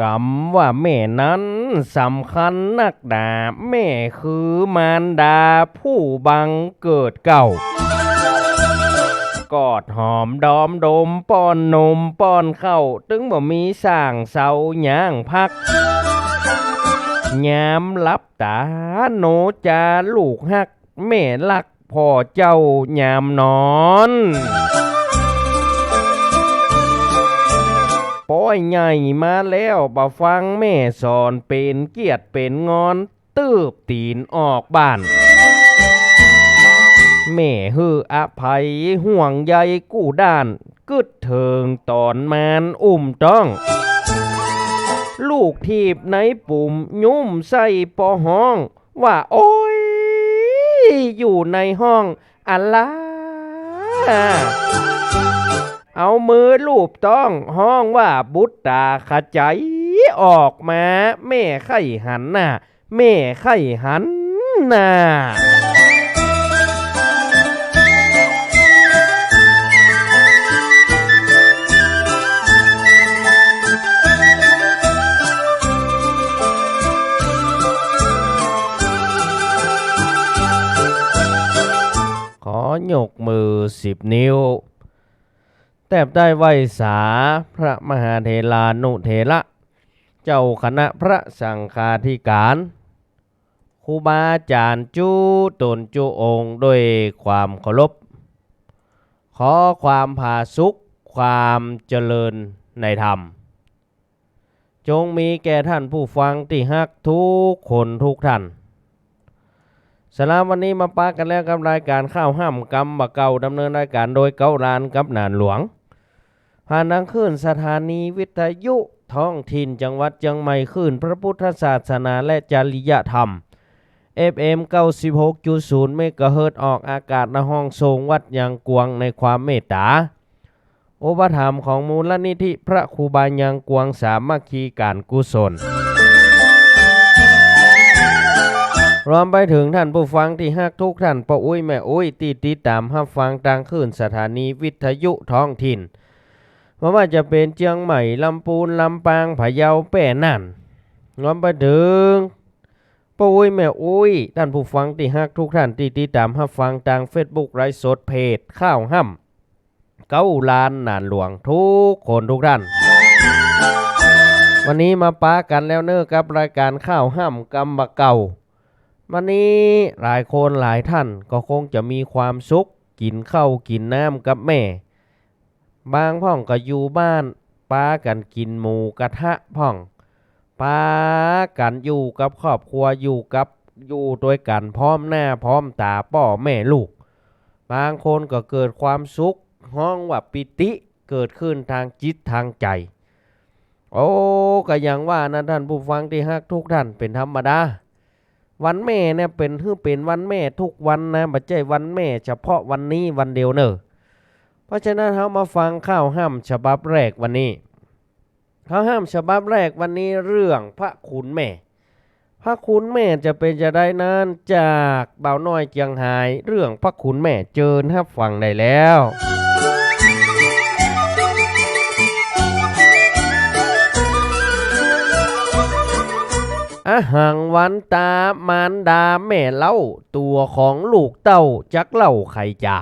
กำว่าแม่นั้นสำคัญนักดาแม่คือมารดาผู้บังเกิดเก่ากอดหอมดอมดมป้อนนมป้อนเข้าวตึงบ่มีสร้างเสาย่างพักยามลับตาโนจาลูกฮักแม่ลักพ่อเจ้ายามนอน ป้อยใหญ่มาแล้วบ่ฟังแม่สอนเป็นเกียรติเป็นงอน ตืบตีนออกบ้าน แม่ฮืออภัยห่วงใยกู้ด้านกึดเถิงตอนมานอุ้มต้อง ลูกทีบในปุ่มยุ่มใส่ปอห้อง ว่าโอ้ย อยู่ในห้องอะไร เอามือลูบต้องห้องว่าบุตตาขจายออกมา แม่ไข่หันหน้าแม่ไข่หันหน้าขอยกมือสิบนิ้ว แทบได้ไหวสาพระมหาเทลานุเทระ เจ้าคณะพระสังฆาธิการครูบาอาจารย์จูตนจูองค์ด้วยความเคารพ ขอความผาสุขความเจริญในธรรม จงมีแก่ท่านผู้ฟังที่ฮักทุกคนทุกท่านสลามวันนี้มาปากันแล้วกับรายการข้าวห้ามกำบะเก่าดำเนินรายการโดยเก้าลานกับนานหลวง ผ่านทางคลื่นสถานีวิทยุท้องถิ่นจังหวัดเชียงใหม่คลื่นพระพุทธศาสนาและจริยธรรม FM 96.0เมกะเฮิรตออกอากาศในห้องทรงวัดยางกวงในความเมตตาอุปถัมภ์ของมูลนิธิพระครูบายังกวงสามัคคีการกุศล รวมไปถึงท่านผู้ฟังที่ฮักทุกท่านปะอุ้ยแม่อุ้ยตีติดตามรับฟังทางคลื่นสถานีวิทยุท้องถิ่น ไม่ว่าจะเป็นเชียงใหม่ลำพูนลำปางพะเยาแป่นั่นรวมไปถึงปะอุ้ยแม่อุ้ยท่านผู้ฟังที่ฮักทุกท่านที่ติดตามรับฟังทางเฟซบุ๊กไลฟ์สดเพจข้าวห้ำเก้าลานนานหลวงทุกคนทุกท่าน วันนี้มาปากันแล้วเนอะกับรายการข้าวห้ำกำบะเก่า วันนี้หลายคนหลายท่านก็คงจะมีความสุข กินข้าวกินน้ำกับแม่ บางพ่องก็อยู่บ้านป้ากันกินหมูกระทะพ่องป้ากันอยู่กับครอบครัวอยู่กับอยู่ด้วยกันพร้อมหน้าพร้อมตาพ่อแม่ลูก บางคนก็เกิดความสุขห้องว่าปิติเกิดขึ้นทางจิตทางใจ โอ้ก็อย่างว่านะท่านผู้ฟังที่ฮักทุกท่านเป็นธรรมดา วันแม่เนี่ยเป็นคือเป็นวันแม่ทุกวันนะบัจเจวันแม่ เฉพาะวันนี้วันเดียวเนอะ เพราะฉะนั้นเรามาฟังข้าวห้ามฉบับแรกวันนี้ข้าวห้ามฉบับแรกวันนี้เรื่องพระคุณแม่ พระคุณแม่จะเป็นจะได้นั้นจากเบาน้อยเจียงไาย เรื่องพระคุณแม่เจิญครับฟังได้แล้วอาหังวันตามารดาแม่เล่า ตัวของลูกเต้าจักเล่าไข่จ่า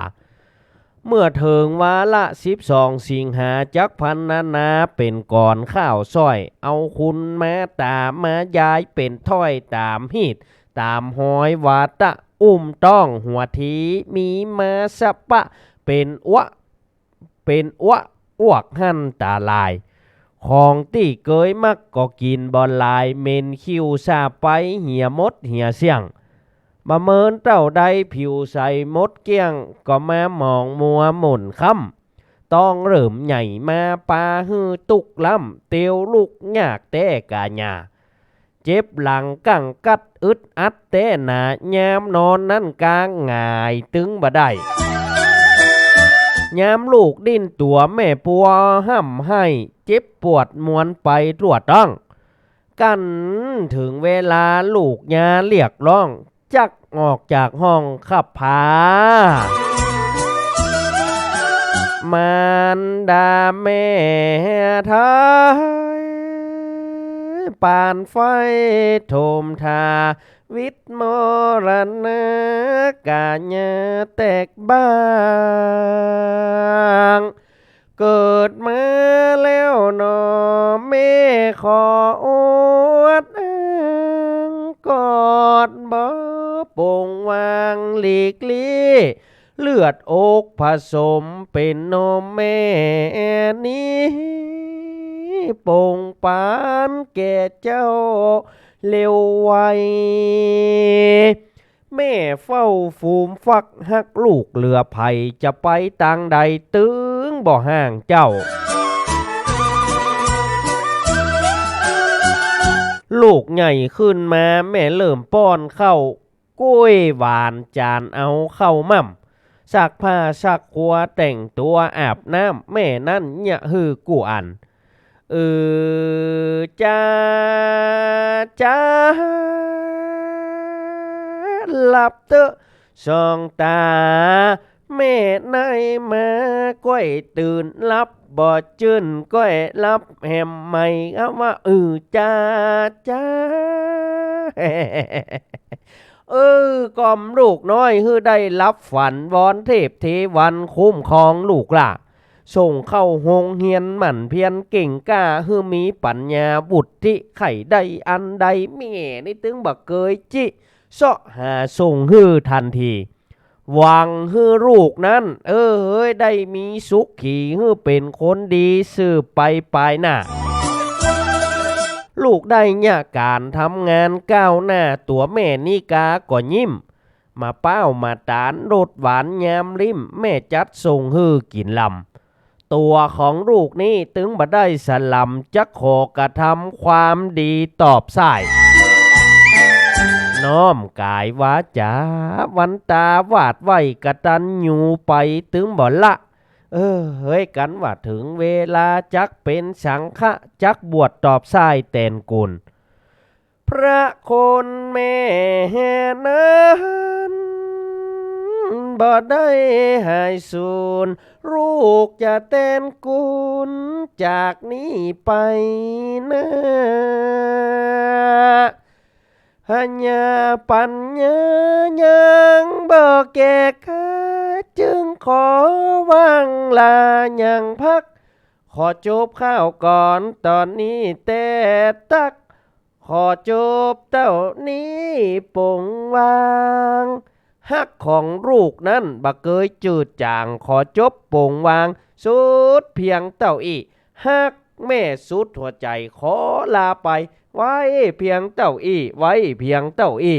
เมื่อเถิงวาละสิบสองสิงหาจักพันนานาเป็นก่อนข้าวซอย เอาคุณแม่ตามมายายเป็นถ้อยตามฮีดตามหอยวาตะ อุ้มต้องหัวทีมีมาสะปะ เป็นอวะเป็นอวะอ้วกหั่นตาลาย ของที่เกยมักก็กินบอลลายเมนคิวซาไปเหี่ยมดเหี่ยเสียง มาเมินเต้าใดผิวใสมดเกี้ยง ก็มามองมัวหม่นค่ำต้องเริ่มใหญ่มาปาฮือตุกล้ำเตียวลูกหยากแต่กาญาเจ็บหลังกังกัดอึดอัดแต่หนายามนอนนั่นกลางงายตึงบ่ได้ยามลูกดิ้นตัวแม่ปัวห้ำให้ เจ็บปวดมวนไปตรวจต้อง กันถึงเวลาลูกยาเรียกร้อง จักออกจากห้องขับพามารดาแม่ไทยปานไฟโทมทา วิทมรณะกาญาแตกบ้าง เกิดมาแล้วหนอแม่ขออวดอ กอดบ่โป่งวางหลีกลี่เลือดอกผสมเป็นนมแม่นี้โป่งปานแก่เจ้าเร็วไว แม่เฝ้าฟูมฟักหักลูกเหลือไผ่จะไปทางใดตึงบ่ห่างเจ้า ลูกใหญ่ขึ้นมาแม่เริ่มป้อนเข้ากล้วยหวานจานเอาเข้าม่ำสักผ้าสักหัวแต่งตัวอาบน้ำแม่นั่นเนี่ยฮือกูอันเออจ้าจ้าหลับเตอะสองตา แม่นายมาก้อยตื่นรับบ่จืนก้อยรับแหมใหม่เอาว่าเออจ้าจ้าเออกอมลูกน้อยฮือได้รับฝันวอนเทพเทวันคุ้มครองลูกล่ะ ส่งเข้าโรงเฮียนหมั่นเพียนเก่งกล้าฮือมีปัญญาบุตรที่ไข่ใดอันใดแม่นี่ตึงบักเกยจิเสาะหาส่งฮือทันที หวังฮือลูกนั้น เออเฮ้ยได้มีสุขขี่ฮือเป็นคนดีสืบไปปลายหน้าลูกได้เนี่ยการทำงานก้าวหน้าตัวแม่นี่กาก็ยิ้ม มาเป้ามาตานรดหวานยามริม แม่จัดส่งฮือกินลำ ตัวของลูกนี่ตึงบ่ได้สลัมจักขอกระทำความดีตอบสาย น้อมกายวาจาวันตาวาดไว้กระตันอยู่ไปตึงบ่ละเออเฮ้ยกันว่าถึงเวลาจักเป็นสังฆะจักบวชตอบสายแตนกุล พระคนแม่นั้นบ่ได้หายสูญลูกจะเต้นกุลจากนี้ไปนะ หัญญาปัญญายังบ่แก่ข้าจึงขอวางลายังพัก ขอจบข้าวก่อนตอนนี้แต่ตัก ขอจบเต้านี้ปงวางฮักของลูกนั้นบักเกยจืดจาง ขอจบปงวาง สุดเพียงเต้าอีฮักแม่สุดหัวใจขอลาไป ไว้เพียงเต้าอี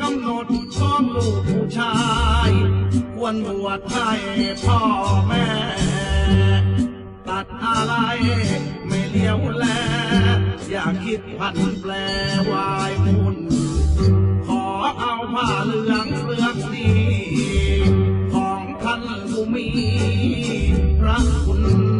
กำหนดของลูกผู้ชาย ควรบวชให้พ่อแม่ ตัดอะไรไม่เลี้ยวแล อย่าคิดพันแปลวายมุนขอเอาผ้าเหลืองเลือกดี ของท่านผู้มีพระคุณ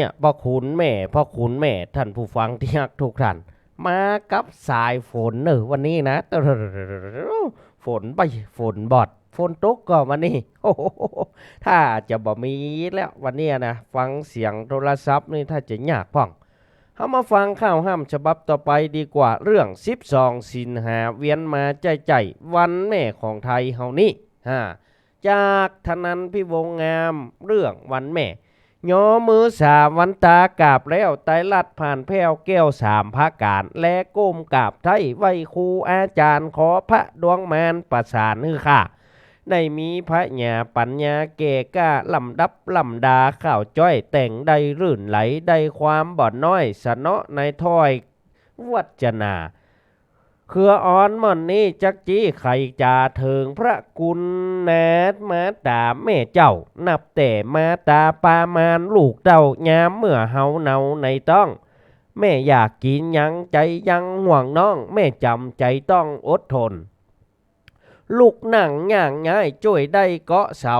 เนี่ยพ่อคุณแม่พ่อคุณแม่ท่านผู้ฟังที่รักทุกท่าน มากับสายฝนเนอะวันนี้นะฝนไปฝนบอดฝนตกก็วันนี้โอ้โหถ้าจะบ่มีแล้ววันนี้นะฟังเสียงโทรศัพท์นี่ถ้าจะยากพ่องเขามาฟังข่าวห้ามฉบับต่อไปดีกว่าเรื่อง 12 สินหาเวียนมาใจใจวันแม่ของไทยเฮานี่ฮะจากธนันพิวงงามเรื่องวันแม่ ยอมือสามวันตากราบแล้วไตรลัดผ่านแพ้วแก้วสามพระการและก้มกราบไทยไหวครูอาจารย์ขอพระดวงแมนประสานฮือค่ะได้มีพระญาปัญญาเกก้าลำดับลำดาข่าวจ้อยแต่งได้รื่นไหลได้ความบ่อนน้อยสะเนาะในถ้อยวัจนา เครืออ่อนม่อนนี้จักจี้ไข่จาเถิงพระกุณแนดมาตาแม่เจ้า นับแต่มาตาปามานลูกเต้ายามเมื่อเฮาเนาในต้อง แม่อยากกินยังใจยังห่วงน้อง แม่จำใจต้องอดทน ลูกหนังย่างง่ายช่วยได้เกาะเสา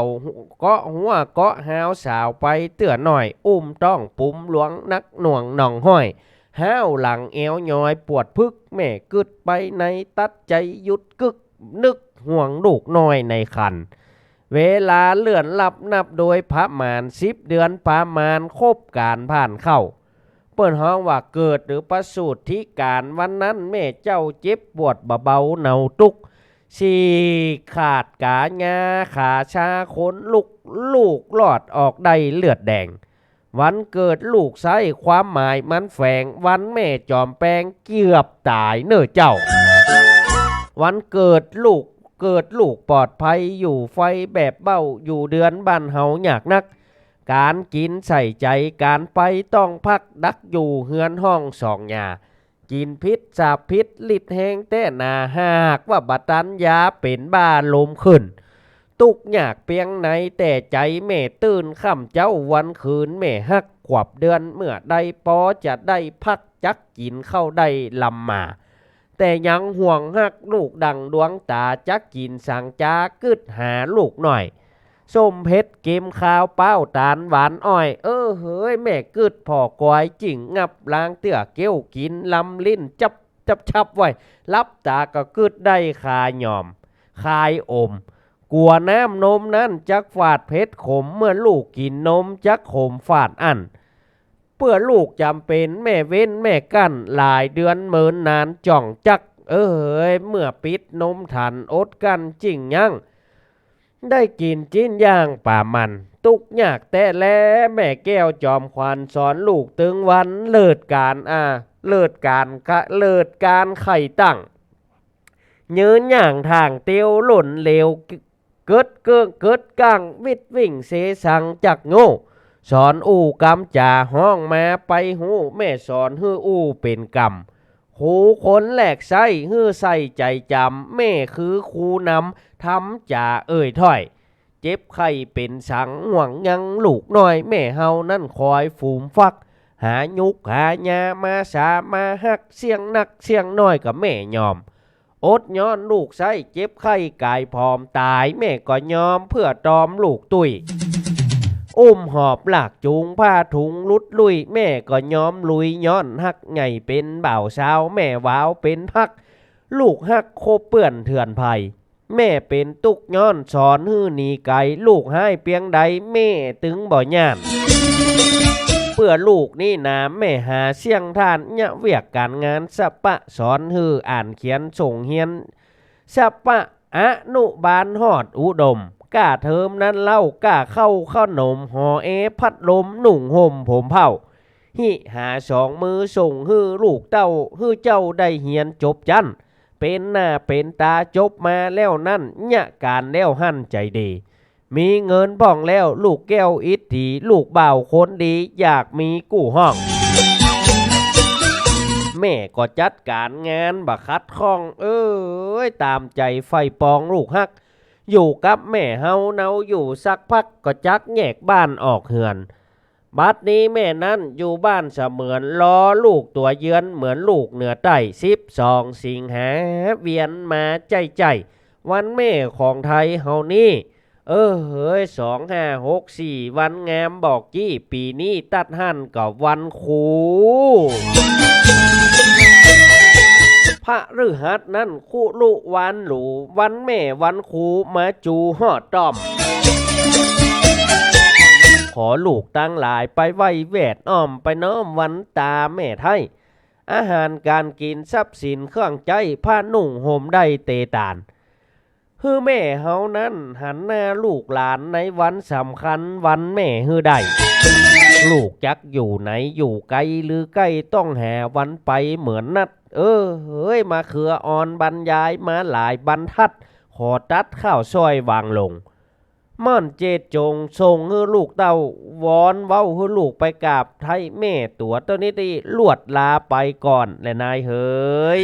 เกาะหัวเกาะหาวสาวไปเตือหน่อย อุ้มต้องปุ่มหลวงนักหน่วงหน่องห้อย ห้าวหลังเอวย้อยปวดพึก แม่กึดไปในตัดใจหยุดกึก นึกห่วงลูกน้อยในคัน เวลาเลื่อนลับนับโดยพระมานสิบเดือนประมาณครบการผ่านเข้า เปิดห้องว่าเกิดหรือประสูติที่การวันนั้นแม่เจ้าเจ็บปวดเบาๆเนาตุกสีขาดกาญาขาชาขนลุกลูกหลอดออกได้เลือดแดง วันเกิดลูกไส้ความหมายมันแฝงวันแม่จอมแปงเกือบตายเน้อเจ้า วันเกิดลูกเกิดลูกปลอดภัยอยู่ไฟแบบเบ้าอยู่เดือนบ้านเฮาอยากนัก การกินใส่ใจการไปต้องพักดักอยู่เฮือนห้องสองหยากินพิษสาพิษลิดแหงแต่นาหากว่าบัตันยาเป็นบ้าลมขึ้น ตุกอยากเปียงไหนแต่ใจแม่ตื่นค่ำเจ้าวันคืนแม่ฮักขวบเดือนเมื่อใดปอจะได้พักจักกินเข้าได้ลำมา แต่ยังห่วงฮักลูกดังดวงตาจักกินสังจากึดหาลูกหน่อยส้มเพชรเกมข้าวเป้าตาลหวานอ้อย เออเฮ้ยแม่กึดพ่อกวายจิ่งงับล้างเตื้อเกี้ยวกินลำลิ้นจับจับชับไว้รับตาก็กึดได้คาหยอม คายอม กลัวน้ำนมนั้นจักฝาดเพชรขมเมื่อลูกกินนมจักขมฝาดอันเพื่อลูกจำเป็นแม่เว้นแม่กั้นหลายเดือนเมินนานจ่องจัก เออเฮ้ยเมื่อปิดนมทันอดกันจริงยังได้กินจิ้นย่างป่ามัน ตุกยากแต่แลแม่แก้วจอมควันสอนลูกตึงวันเลิดการอ่าเลิดการกะเลิดการไข่ตั้งยืนอย่างทางเตียวหล่นเลว เกิดเกิงเกิดกังวิดวิ่งเสสังจักโง่สอนอู่กำจ่าห้องมาไปหูแม่สอนฮื้ออู่เป็นกรรมหูคนแหลกไส้ฮื้อใส่ใจจำแม่คือครูนำทำจ่าเอ่ยถ้อย เจ็บไข้เป็นสังหวังยังลูกน้อย แม่เฮานั่นคอยฝูมฟัก หายุกหายามาสามาหักเสียงนักเสียงน้อยกับแม่ยอม อดย้อนลูกไส้เจ็บไข้กายพร้อมตาย แม่ก็ยอมเพื่อตอมลูกตุยอุ้มหอบหลากจูงผ้าถุงลุดลุย แม่ก็ยอมลุยย้อนหักไงเป็นบ่าวสาว แม่ว้าวเป็นพัก ลูกหักโคเปื่อนเถื่อนภัย แม่เป็นตุกย้อนสอนฮื้อหนีไกลลูกให้เปียงใดแม่ตึงบ่ย่าน พื่อลูกนี่นาแม่หาเสียงทานเนี่ยเวียกการงานสะปะสอนฮืออ่านเขียนส่งเฮียนสะปะอนุบาลหอดอุดมก้าเทอมนั้นเล่าก้าเข้าข้านมหอเอพัดลมหนุ่งห่มผมเผาหิหาสองมือส่งฮื้อลูกเต้าฮื้อเจ้าได้เหียนจบจันเป็นหน้าเป็นตาจบมาแล้วนั่นเนี่ยการแล้วหั่นใจดี มีเงินบ้องแล้วลูกแก้วอิทธีลูกเบ่าวคนดีอยากมีกู้ห้อง แม่ก็จัดการงานบัคัดข้อง เอ้ยตามใจไฟปองลูกฮัก อยู่กับแม่เฮาเนาอยู่สักพักก็จักแยกบ้านออกเหือน บัดนี้แม่นั้นอยู่บ้านเสมือนล้อลูกตัวเยือนเหมือนลูกเหนือใต้สิบสองสิงหาเวียนมาใจใจ วันแม่ของไทยเฮานี่ เออเฮ้ยสองห้าหกสี่วันงามบอกจี้ปีนี้ตัดหั่นกับวันครูพระฤหัสนั่นคู่ลุวันหลูวันแม่วันครูมาจูหอดต้อม ขอลูกตั้งหลายไปไหวแวดอ้อมไปน้อมวันตาแม่ไทย อาหารการกินทรัพย์สินเครื่องใจผ้านุ่งห่มได้เตตาน ฮือแม่เฮานั้นหันหน้าลูกหลานในวันสำคัญวันแม่ฮือได้ลูกจักอยู่ไหนอยู่ไกลหรือใกล้ต้องแห่วันไปเหมือนนัด เออเฮ้ยมาเขืออ่อนบรรยายมาหลายบรรทัด ขอตัดข้าวซอยวางลงม่อนเจดจงส่งให้ลูกเต้าวอนเว้าให้ลูกไปกราบไทยแม่ตัวตัวนี้ดีลวดลาไปก่อนแหละนายเฮ้ย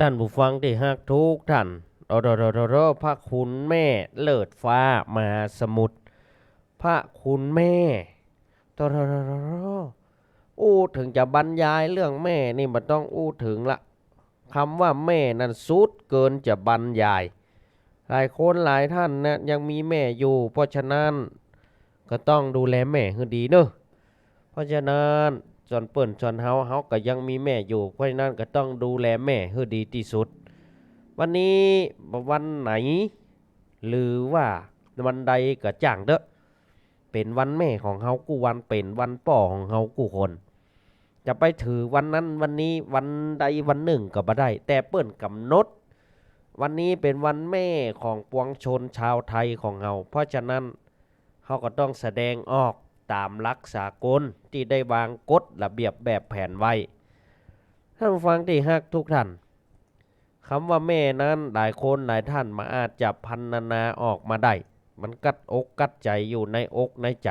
ท่านผู้ฟังที่ฮักทุกท่านโอโดโดโดโดพระคุณแม่เลิศฟ้ามาสมุทรพระคุณแม่โดโดโดโดโดอู้ถึงจะบรรยายเรื่องแม่นี่มันต้องอู้ถึงละคำว่าแม่นั้นสุดเกินจะบรรยาย หลายคนหลายท่านนะยังมีแม่อยู่ เพราะฉะนั้นก็ต้องดูแลแม่ให้ดีเนอะเพราะฉะนั้น ส่วนเปิ่นส่วนเฮาเฮาก็ยังมีแม่อยู่เพราะฉะนั้นก็ต้องดูแลแม่ให้ดีที่สุด วันนี้วันไหน หรือว่าวันใดก็จ้างเด้อเป็นวันแม่ของเฮากูวันเป็นวันป่อของเฮากูคน จะไปถือวันนั้นวันนี้วันใดวันหนึ่งก็บ่ได้ แต่เปิ้นกำหนดวันนี้เป็นวันแม่ของปวงชนชาวไทยของเราเพราะฉะนั้นเขาก็ต้องแสดงออก ตามหลักสากลที่ได้วางกฎระเบียบแบบแผนไว้ ท่านผู้ฟังที่ฮักทุกท่านคำว่าแม่นั้นหลายคนหลายท่านมาอาจจะพันนานาออกมาได้ มันกัดอกกัดใจอยู่ในอกในใจ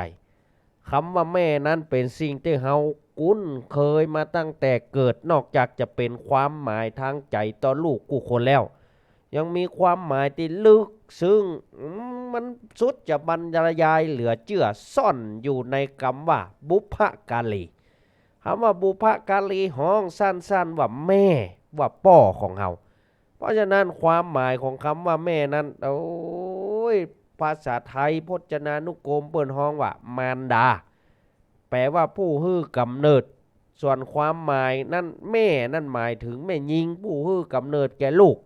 คำว่าแม่นั้นเป็นสิ่งที่เฮาคุ้นเคยมาตั้งแต่เกิดนอกจากจะเป็นความหมายทางใจต่อลูกกูคนแล้ว ยังมีความหมายที่ลึกซึ่งมันสุดจะบรรยายเหลือเชื่อซ่อนอยู่ในคำว่า บุพกาลีคำว่าบุพกาลีห้องสั้นๆว่าแม่ว่าป่อของเฮาเพราะฉะนั้นความหมายของคำว่าแม่นั้นโอ้ยภาษาไทยพจนานุกรมเปิ่นห้องว่ามารดา แปลว่าผู้ฮื้อกำเนิด ส่วนความหมายนั่นแม่นั่นหมายถึงแม่ยิงผู้ฮื้อกำเนิดแก่ลูก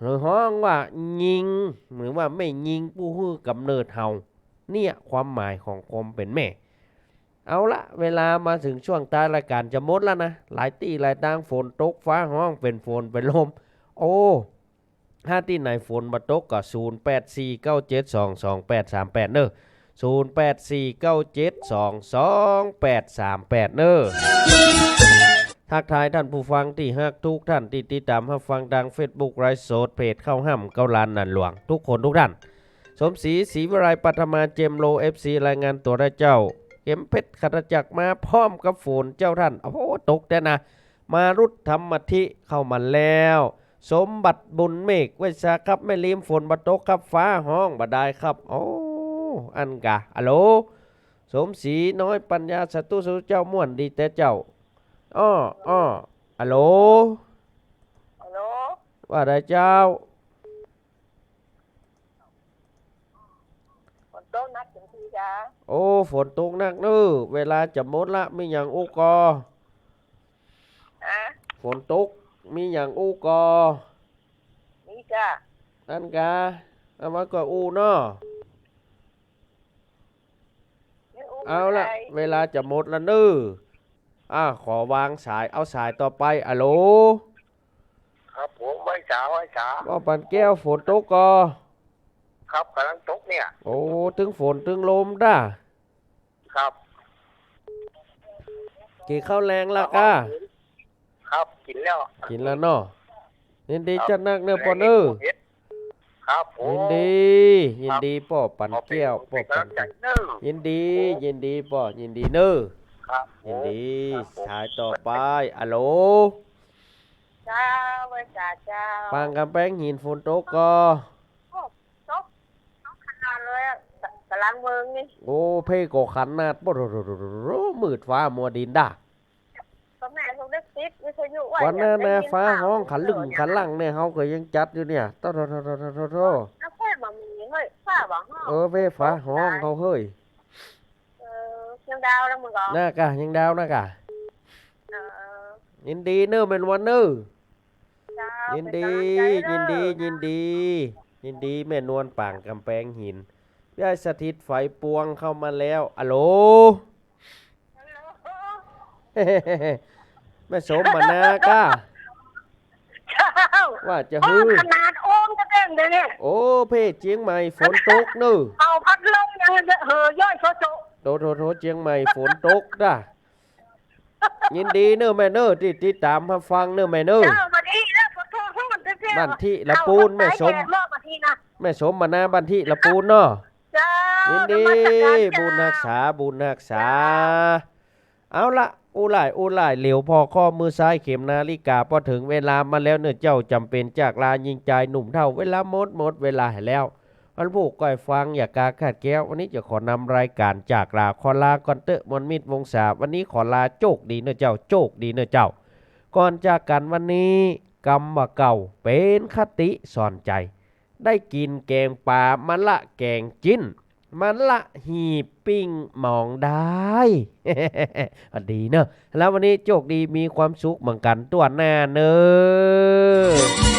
หรือห้องว่ายิงหรือว่าไม่ยิงผู้ฮื้อกำเนิดเฮาเนี่ยความหมายของคมเป็นแม่ เอาละเวลามาถึงช่วงตายรายการจะหมดแล้วนะ หลายตีหลายทางฝนตกฟ้าห้องเป็นฝนเป็นลม โอ้ถ้าที่ไหนฝนมาตกก็ศูนย์แปดสี่เก้าเจ็ดสองสองแปดสามแปดเนอะศูนย์แปดสี่เก้าเจ็ดสองสองแปดสามแปดเนอะ ทักทายท่านผู้ฟังที่ฮักทุกท่านที่ติดตามรับฟังดัง Facebook ไลฟ์สดเพจเข้าห้ำเกาลานนันหลวง ทุกคนทุกท่าน สมศรีศรีวิไลปัทมาเจมโลเอฟซีรายงานตัวได้เจ้า เข็มเพชรขัตจักรมาพร้อมกับฝนเจ้าท่านโอ้โหตกแต่นะ มารุดธรรมธิเข้ามาแล้ว สมบัติบุญเมฆเวชาครับไม่ลืมฝนบัตกครับฟ้าห้องบดได้ครับโอ้อันกะอะโลสมศรีน้อยปัญญาสตุสุเจ้าม่วนดีแต่เจ้า อ้ออ้อฮัลโหลฮัลโหลว่าได้เจ้าฝนตกหนักถึงทีจ้าโอ้ฝนตกหนักเน้อเวลาจะหมดละมีอย่างอุกออะฝนตกมีอย่างอุกอนี่จ้านั่นกะเอามาก็อูเนาะไม่อุ้มเอาละไม่เวลาจะหมดละเน้อ อะขอวางสายเอาสายต่อไปอะโหลครับผมไม่จ๋าไม่จ๋าว่าปันแก้วฝนตกกอครับกำลังตกเนี่ย โอ้ถึงฝนถึงลมด้าครับกี่ข้าวแรงละกะครับกินแล้วกินแล้วเนาะยินดีจัดนักเน้อปอเน้อครับผมยินดี ยินดีป่อปันขอเป็นแก้วป่เป็อนปักำลันงใจเนอะยินดี ยินดีป่อยินดีเน้อ ครับผมยินดีครับผมสายต่อไปอะโหลจ้าเว้ยจ้าจ้าปางกำแพงหินฝนตกก็ตกตกขนาดเลยอะกกำลังเมืองนี่โอ้เพ่ก็ขันนาดบ่โรโรโรโรโรมืดฟ้ามัวดินด่าก็แม่คงได้ติดวิทยุไว้วันนั้นได้นะยิฟ้าข่วห้องขันลึงขันหลังเนี่ยเฮาก็ยังจัดอยู่เนี่ยตอโรโรโรโรโรโรแล้วค่อยมามีเฮ้ยฟ้าบอกห้องเออเพ่ฟ้าห้องเขาเฮ้ยเออเชี ยงดาวแล้วมึงก็น่ากะยังดาวน่ากะเออยินดีเน้อเป็นวันเน้อจ้ายินเป็นดีกำลังใจยินดี เอยินดี ยินดีแม่นวลป่างกำแพงหินยายสถิตไฟปวงเข้ามาแล้วอะโหลแม่สมมานาก้าเจ้าว่าจะห้อฮืงอขนาดโอ่งก็เด้งเลยเนี่ย โอ้เพ่เจียงใหม่ฝนตกเน้อเอาพัดลมยังเหอย่อยโซโจ โตโตโตเจียงใหม่ฝนตกด้ายินดีเน้อแม่เน้อที่ติดตามมาฟังเน้อแม่เน้อเจ้าบัดนี้แล้วขอโทษให้มันเสียบ้านที่ละปูนแม่สมเอารอบมาทีนะแม่สมมานาบันทิละปูนเนาะเจ้ายินนดีมัสการเจ้าบุญรักษาบุญรักษา เอาละอู้หลายอู้หลายเหลวพอข้อมือซ้ายเข็มนาฬิกาพอถึงเวลามาแล้วเนื้อะเจ้าจำเป็นจากลายิงใจหนุ่มเท่าเวลาหมดหมดเวลาให้แล้ว มันผูกก้อยฟังอย่ากาขาดแก้ว วันนี้จะขอนำรายการจากลาขอลาก่อนเตอะมนมิดวงศาวันนี้ขอลาโจกดีเนอะเจ้าโจกดีเนอะเจ้า ก่อนจากกันวันนี้กรรมเก่าเป็นคติสอนใจ ได้กินแกงปลามันละแกงจิ้น มันละหีบปิ้งหมองได้อดีเนอะแล้ววันนี้โชคดีมีความสุขเหมือนกันตัวหน้าเนอะ